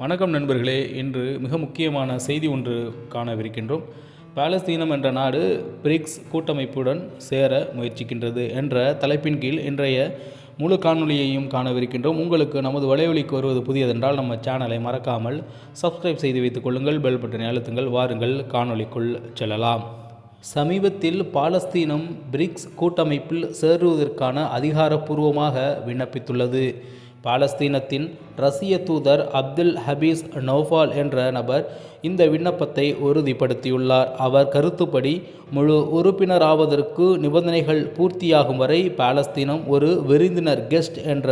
வணக்கம் நண்பர்களே. இன்று மிக முக்கியமான செய்தி ஒன்று காணவிருக்கின்றோம். பாலஸ்தீனம் என்ற நாடு பிரிக்ஸ் கூட்டமைப்புடன் சேர முயற்சிக்கின்றது என்ற தலைப்பின் கீழ் இன்றைய முழு காணொலியையும் காணவிருக்கின்றோம். உங்களுக்கு நமது வலைவலிக்கு வருவது புதியதென்றால் நம்ம சேனலை மறக்காமல் சப்ஸ்கிரைப் செய்து வைத்துக் கொள்ளுங்கள் பெல் பட்டனை அழுத்துங்கள் வாருங்கள் காணொளிக்குள் செல்லலாம். சமீபத்தில் பாலஸ்தீனம் பிரிக்ஸ் கூட்டமைப்பில் சேருவதற்கான அதிகாரப்பூர்வமாக விண்ணப்பித்துள்ளது. பாலஸ்தீனத்தின் ரஷ்ய தூதர் அப்துல் ஹபீஸ் நௌஃபால் என்ற நபர் இந்த விண்ணப்பத்தை உறுதிப்படுத்தியுள்ளார். அவர் கருத்துப்படி முழு உறுப்பினராவதற்கு நிபந்தனைகள் பூர்த்தியாகும் வரை பாலஸ்தீனம் ஒரு விருந்தினர் கெஸ்ட் என்ற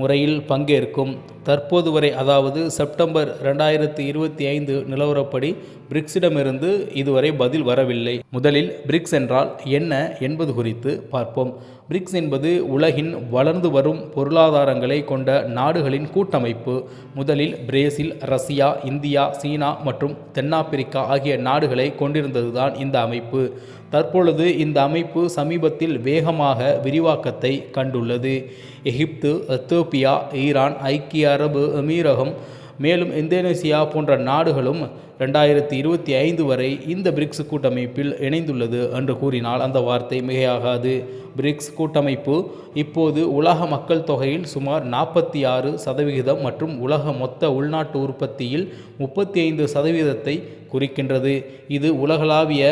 முறையில் பங்கேற்கும். தற்போது வரை அதாவது செப்டம்பர் ரெண்டாயிரத்தி இருபத்தி ஐந்து நிலவரப்படி பிரிக்ஸிடமிருந்து இதுவரை பதில் வரவில்லை. முதலில் பிரிக்ஸ் என்றால் என்ன என்பது குறித்து பார்ப்போம். பிரிக்ஸ் என்பது உலகின் வளர்ந்து வரும் பொருளாதாரங்களை கொண்ட கொண்ட நாடுகளின் கூட்டமைப்பு முதலில் பிரேசில் ரஷ்யா இந்தியா சீனா மற்றும் தென்னாப்பிரிக்கா ஆகிய நாடுகளை கொண்டிருந்ததுதான் இந்த அமைப்பு. தற்பொழுது இந்த அமைப்பு சமீபத்தில் வேகமாக விரிவாக்கத்தை கண்டுள்ளது. எகிப்து எத்தோப்பியா ஈரான் ஐக்கிய அரபு அமீரகம் மேலும் இந்தோனேசியா போன்ற நாடுகளும் ரெண்டாயிரத்தி இருபத்தி ஐந்து வரை இந்த பிரிக்ஸ் கூட்டமைப்பில் இணைந்துள்ளது என்று கூறினால் அந்த வார்த்தை மிகையாகாது. பிரிக்ஸ் கூட்டமைப்பு இப்போது உலக மக்கள் தொகையில் சுமார் நாற்பத்தி ஆறு சதவிகிதம் மற்றும் உலக மொத்த உள்நாட்டு உற்பத்தியில் முப்பத்தி ஐந்து சதவீதத்தை குறிக்கின்றது. இது உலகளாவிய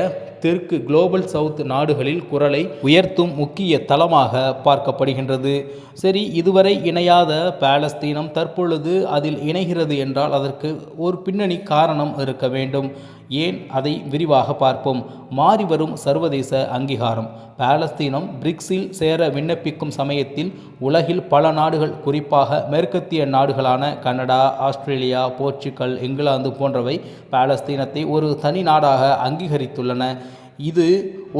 தெற்கு குளோபல் சவுத் நாடுகளில் குரலை உயர்த்தும் முக்கிய தளமாக பார்க்கப்படுகின்றது. சரி இதுவரை இணையாத பாலஸ்தீனம் தற்பொழுது அதில் இணைகிறது என்றால் அதற்கு ஒரு பின்னணி காரணம் இருக்கு. வேண்டும். ஏன்? அதை விரிவாக பார்ப்போம். மாறிவரும் சர்வதேச அங்கீகாரம். பாலஸ்தீனம் பிரிக்ஸில் சேர விண்ணப்பிக்கும் சமயத்தில் உலகில் பல நாடுகள் குறிப்பாக மேற்கத்திய நாடுகளான கனடா ஆஸ்திரேலியா போர்ச்சுகல் இங்கிலாந்து போன்றவை பாலஸ்தீனத்தை ஒரு தனி நாடாக அங்கீகரித்துள்ளன. இது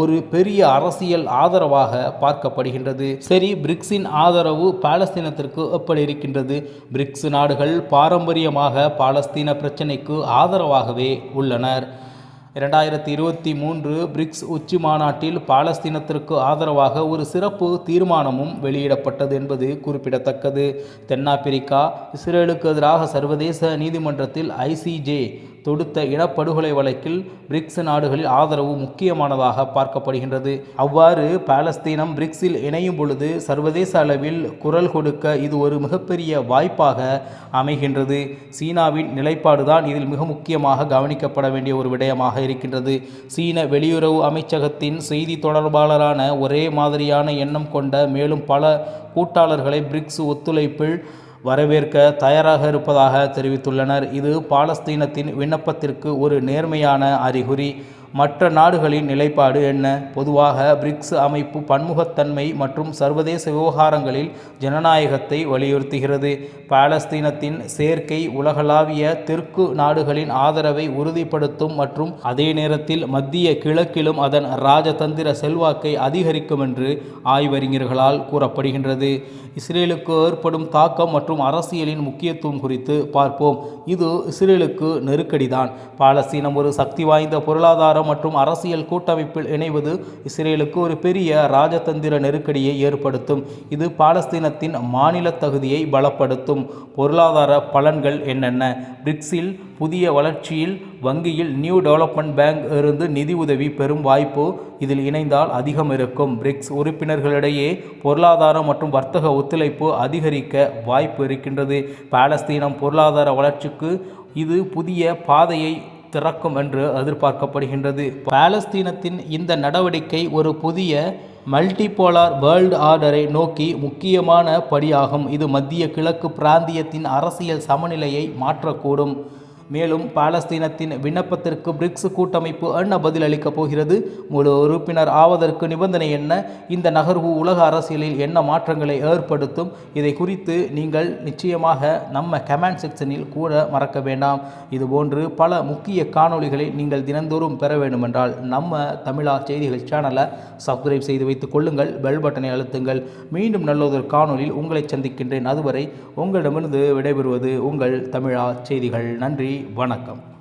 ஒரு பெரிய அரசியல் ஆதரவாக பார்க்கப்படுகின்றது. சரி பிரிக்ஸின் ஆதரவு பாலஸ்தீனத்திற்கு எப்படி இருக்கின்றது பிரிக்ஸ் நாடுகள் பாரம்பரியமாக பாலஸ்தீன பிரச்சினைக்கு ஆதரவாகவே உள்ளனர். இரண்டாயிரத்தி இருபத்தி மூன்று பிரிக்ஸ் உச்சி மாநாட்டில் பாலஸ்தீனத்திற்கு ஆதரவாக ஒரு சிறப்பு தீர்மானமும் வெளியிடப்பட்டது என்பது குறிப்பிடத்தக்கது. தென்னாப்பிரிக்கா இஸ்ரேலுக்கு எதிராக சர்வதேச நீதிமன்றத்தில் ஐசிஜே தொடுத்த இனப்படுகொலை வழக்கில் பிரிக்ஸ் நாடுகளில் ஆதரவு முக்கியமானதாக பார்க்கப்படுகின்றது. அவ்வாறு பாலஸ்தீனம் பிரிக்ஸில் இணையும் பொழுது சர்வதேச அளவில் குரல் கொடுக்க இது ஒரு மிகப்பெரிய வாய்ப்பாக அமைகின்றது. சீனாவின் நிலைப்பாடுதான் இதில் மிக முக்கியமாக கவனிக்கப்பட வேண்டிய ஒரு விடயமாக இருக்கின்றது. சீன வெளியுறவு அமைச்சகத்தின் செய்தி தொடர்பாளரான ஒரே மாதிரியான எண்ணம் கொண்ட மேலும் பல கூட்டாளர்களை பிரிக்ஸ் ஒத்துழைப்பில் வரவேற்க தயாராக இருப்பதாக தெரிவித்துள்ளனர். இது பாலஸ்தீனத்தின் விண்ணப்பத்திற்கு ஒரு நேர்மையான அறிகுறி. மற்ற நாடுகளின் நிலைப்பாடு என்ன? பொதுவாக பிரிக்ஸ் அமைப்பு பன்முகத்தன்மை மற்றும் சர்வதேச விவகாரங்களில் ஜனநாயகத்தை வலியுறுத்துகிறது. பாலஸ்தீனத்தின் சேர்க்கை உலகளாவிய தெற்கு நாடுகளின் ஆதரவை உறுதிப்படுத்தும் மற்றும் அதே நேரத்தில் மத்திய கிழக்கிலும் அதன் ராஜதந்திர செல்வாக்கை அதிகரிக்கும் என்று ஆய்வறிஞர்களால் கூறப்படுகின்றது. இஸ்ரேலுக்கு ஏற்படும் தாக்கம் மற்றும் அரசியலின் முக்கியத்துவம் குறித்து பார்ப்போம். இது இஸ்ரேலுக்கு நெருக்கடிதான். பாலஸ்தீனம் ஒரு சக்தி வாய்ந்த பொருளாதாரம் மற்றும் அரசியல் கூட்டமைப்பில் இணைவது இஸ்ரேலுக்கு ஒரு பெரிய ராஜதந்திர நெருக்கடியை ஏற்படுத்தும். இது பாலஸ்தீனத்தின் மாநில தகுதியை பலப்படுத்தும். பொருளாதார பலன்கள் என்னென்ன? பிரிக்ஸில் புதிய வளர்ச்சியில் வங்கியில் நியூ டெவலப்மெண்ட் பேங்க் இருந்து நிதி உதவி பெறும் வாய்ப்பு இதில் இணைந்தால் அதிகம் இருக்கும். பிரிக்ஸ் உறுப்பினர்களிடையே பொருளாதார மற்றும் வர்த்தக ஒத்துழைப்பு அதிகரிக்க வாய்ப்பு இருக்கின்றது. பாலஸ்தீனம் பொருளாதார வளர்ச்சிக்கு இது புதிய பாதையை திறக்கும் என்று எதிர்பார்க்கப்படுகின்றது. பாலஸ்தீனத்தின் இந்த நடவடிக்கை ஒரு புதிய மல்டிபோலார் வேர்ல்டு ஆர்டரை நோக்கி முக்கியமான படியாகும். இது மத்திய கிழக்கு பிராந்தியத்தின் அரசியல் சமநிலையை மாற்றக்கூடும். மேலும் பாலஸ்தீனத்தின் விண்ணப்பத்திற்கு பிரிக்ஸ் கூட்டமைப்பு என்ன பதில் அளிக்கப் போகிறது? முழு உறுப்பினர் ஆவதற்கு நிபந்தனை என்ன? இந்த நகர்வு உலக அரசியலில் என்ன மாற்றங்களை ஏற்படுத்தும்? இதை குறித்து நீங்கள் நிச்சயமாக நம்ம கமெண்ட் செக்ஷனில் கூட மறக்க வேண்டாம். இதுபோன்று பல முக்கிய காணொளிகளை நீங்கள் தினந்தோறும் பெற வேண்டுமென்றால் நம்ம தமிழா செய்திகள் சேனலை சப்ஸ்கிரைப் செய்து வைத்துக் கொள்ளுங்கள் பெல் பட்டனை அழுத்துங்கள். மீண்டும் நல்லதொரு காணொளியில் உங்களை சந்திக்கின்றேன். அதுவரை உங்களிடமிருந்து விடைபெறுவது உங்கள் தமிழா செய்திகள். நன்றி. நன்றி வணக்கம்.